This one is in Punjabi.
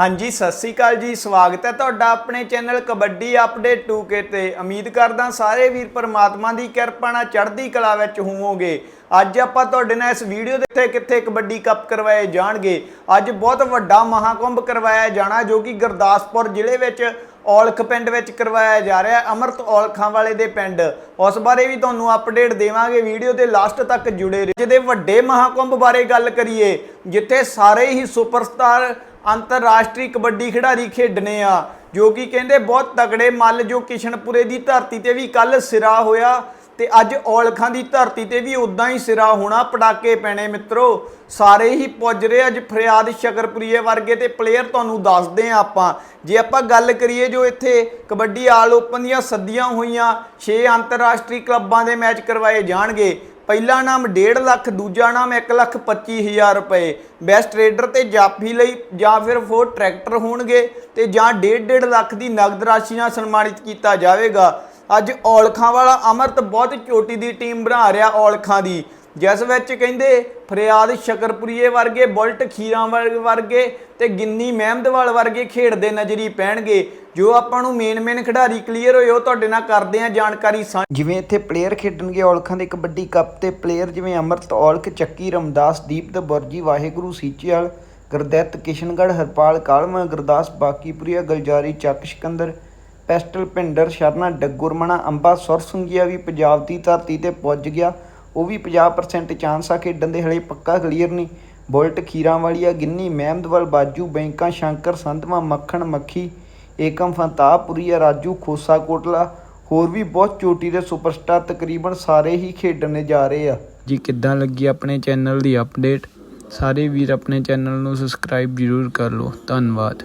ਹਾਂਜੀ, ਸਤਿ ਸ੍ਰੀ ਅਕਾਲ ਜੀ। ਸਵਾਗਤ ਹੈ ਤੁਹਾਡਾ ਆਪਣੇ ਚੈਨਲ ਕਬੱਡੀ ਅਪਡੇਟ 2K ਤੇ। ਉਮੀਦ ਕਰਦਾ ਸਾਰੇ ਵੀਰ ਪਰਮਾਤਮਾ ਦੀ ਕਿਰਪਾ ਨਾਲ ਚੜ੍ਹਦੀ ਕਲਾ ਵਿੱਚ ਹੋਵੋਗੇ। ਅੱਜ ਆਪਾਂ ਤੁਹਾਡੇ ਨਾਲ ਇਸ ਵੀਡੀਓ ਦੇ ਉੱਤੇ ਕਿੱਥੇ ਕਬੱਡੀ ਕੱਪ ਕਰਵਾਏ ਜਾਣਗੇ। ਅੱਜ ਬਹੁਤ ਵੱਡਾ ਮਹਾਕੁੰਭ ਕਰਵਾਇਆ ਜਾਣਾ, ਜੋ ਕਿ ਗੁਰਦਾਸਪੁਰ ਜ਼ਿਲ੍ਹੇ ਵਿੱਚ ਔਲਖ ਪਿੰਡ ਵਿੱਚ ਕਰਵਾਇਆ ਜਾ ਰਿਹਾ ਹੈ ਅਮਰਤ ਔਲਖਾਂ ਵਾਲੇ ਦੇ ਪਿੰਡ। ਉਸ ਬਾਰੇ ਵੀ ਤੁਹਾਨੂੰ ਅਪਡੇਟ ਦੇਵਾਂਗੇ। ਵੀਡੀਓ ਦੇ ਲਾਸਟ ਤੱਕ ਜੁੜੇ ਰਹੋ। ਜਿਹਦੇ ਵੱਡੇ ਮਹਾਕੁੰਭ ਬਾਰੇ ਗੱਲ ਕਰੀਏ, ਜਿੱਥੇ ਸਾਰੇ ਹੀ ਸੁਪਰਸਟਾਰ ਅੰਤਰਰਾਸ਼ਟਰੀ ਕਬੱਡੀ ਖਿਡਾਰੀ ਖੇਡਣੇ ਆ, ਜੋ ਕਿ ਕਹਿੰਦੇ ਬਹੁਤ ਤਗੜੇ ਮੱਲ ਜੋ ਕਿਸ਼ਨਪੁਰੇ ਦੀ ਧਰਤੀ ਤੇ ਵੀ ਕੱਲ ਸਿਰਾ ਹੋਇਆ ਤੇ ਅੱਜ ਔਲਖਾਂ ਦੀ ਧਰਤੀ ਤੇ ਵੀ ਉਦਾਂ ਹੀ ਸਿਰਾ ਹੋਣਾ ਪਟਾਕੇ ਪੈਣੇ ਮਿੱਤਰੋ। ਸਾਰੇ ਹੀ ਪੁੱਜ ਰਹੇ ਅੱਜ ਫਰਿਆਦ ਸ਼ਕਰਪੁਰੀਏ ਵਰਗੇ ਤੇ ਪਲੇਅਰ ਤੁਹਾਨੂੰ ਦੱਸਦੇ ਆ ਆਪਾਂ। ਜੇ ਆਪਾਂ ਗੱਲ ਕਰੀਏ ਜੋ ਇੱਥੇ ਕਬੱਡੀ ਆਲ ਓਪਨ ਦੀਆਂ ਸੱਦੀਆਂ ਹੋਈਆਂ 6 ਅੰਤਰਰਾਸ਼ਟਰੀ ਕਲੱਬਾਂ ਦੇ ਮੈਚ ਕਰਵਾਏ ਜਾਣਗੇ ਪਹਿਲਾ ਨਾਮ 1.5 ਲੱਖ, ਦੂਜਾ ਨਾਮ 1 ਲੱਖ 25000 ਰੁਪਏ। ਬੈਸਟ ਰੇਡਰ ਤੇ ਜਾਫੀ ਲਈ ਜਾਂ ਫਿਰ ਫੋਰ ਟਰੈਕਟਰ ਹੋਣਗੇ ਤੇ ਜਾਂ 1.5 ਲੱਖ ਦੀ ਨਗਦ ਰਾਸ਼ੀ ਨਾਲ ਸਨਮਾਨਿਤ ਕੀਤਾ ਜਾਵੇਗਾ। ਅੱਜ ਔਲਖਾਂ ਵਾਲਾ ਅਮਰਤ ਬਹੁਤ ਚੋਟੀ ਦੀ ਟੀਮ ਬਣਾ ਰਿਹਾ ਔਲਖਾਂ ਦੀ। ਜਿਸ ਵਿੱਚ ਕਹਿੰਦੇ, ਫਰਿਆਦ ਸ਼ਕਰਪੁਰੀਏ ਵਰਗੇ ਬੁਲਟ ਖੀਰਾਂ ਵਰ- ਵਰਗੇ ਤੇ ਗਿੰਨੀ ਮਹਿਮਦਵਾਲ ਵਰਗੇ ਖੇਡਦੇ ਨਜ਼ਰੀ ਪੈਣਗੇ। ਜੋ ਆਪਾਂ ਨੂੰ ਮੇਨ ਮੇਨ ਖਿਡਾਰੀ ਕਲੀਅਰ ਹੋਏ, ਉਹ ਤੁਹਾਡੇ ਨਾਲ ਕਰਦੇ ਆ ਜਾਣਕਾਰੀ ਸਾਂਝੀ। ਜਿਵੇਂ ਇੱਥੇ ਪਲੇਅਰ ਖੇਡਣਗੇ ਔਲਖਾਂ ਦੇ ਕਬੱਡੀ ਕੱਪ ਤੇ ਪਲੇਅਰ ਜਿਵੇਂ ਅਮਰਤ ਔਲਖ, ਚੱਕੀ ਰਮਦਾਸ, ਦੀਪ ਤੇ ਬੁਰਜੀ ਵਾਹਿਗੁਰੂ ਸੀਚੇਵਾਲ ਗੁਰਦਿੱਤ ਕਿਸ਼ਨਗੜ੍ਹ, ਹਰਪਾਲ ਕਾਲਮਾ, ਗੁਰਦਾਸ ਬਾਕੀਪੁਰੀਆ, ਗਲਜਾਰੀ, ਚੱਕ ਸਿਕੰਦਰ, ਪੈਸਟਲ ਭਿੰਡਰ, ਸ਼ਰਨਾ ਡੱਗੁਰਮਣਾ, ਅੰਬਾ ਸੁਰਸੰਗੀਆ ਵੀ ਪੰਜਾਬ ਦੀ ਧਰਤੀ ਤੇ ਪੁੱਜ ਗਿਆ। ਉਹ ਵੀ 50% ਚਾਂਸ ਆ ਖੇਡਣ ਦੇ, ਹਲੇ ਪੱਕਾ ਕਲੀਅਰ ਨਹੀਂ। ਬੁਲਟ ਖੀਰਾਂ ਵਾਲੀਆ ਗਿੰਨੀ, ਮਹਿਮਦਵਾਲ, ਬਾਜੂ, ਬੈਂਕਾਂ, ਸ਼ੰਕਰ, ਸੰਧਵਾ, ਮੱਖਣ, ਮੱਖੀ ਏਕਮ ਫੰਤਾਪੁਰੀਆ ਰਾਜੂ, ਖੋਸਾ ਕੋਟਲਾ, ਹੋਰ ਵੀ ਬਹੁਤ ਚੋਟੀ ਦੇ ਸੁਪਰਸਟਾਰ ਤਕਰੀਬਨ ਸਾਰੇ ਹੀ ਖੇਡਣ ਜਾ ਰਹੇ ਆ। ਜੀ, ਕਿੱਦਾਂ ਲੱਗੀ ਆਪਣੇ ਚੈਨਲ ਦੀ ਅਪਡੇਟ ਸਾਰੇ ਵੀਰ ਆਪਣੇ ਚੈਨਲ ਨੂੰ ਸਬਸਕ੍ਰਾਈਬ ਜ਼ਰੂਰ ਕਰ ਲਓ। ਧੰਨਵਾਦ।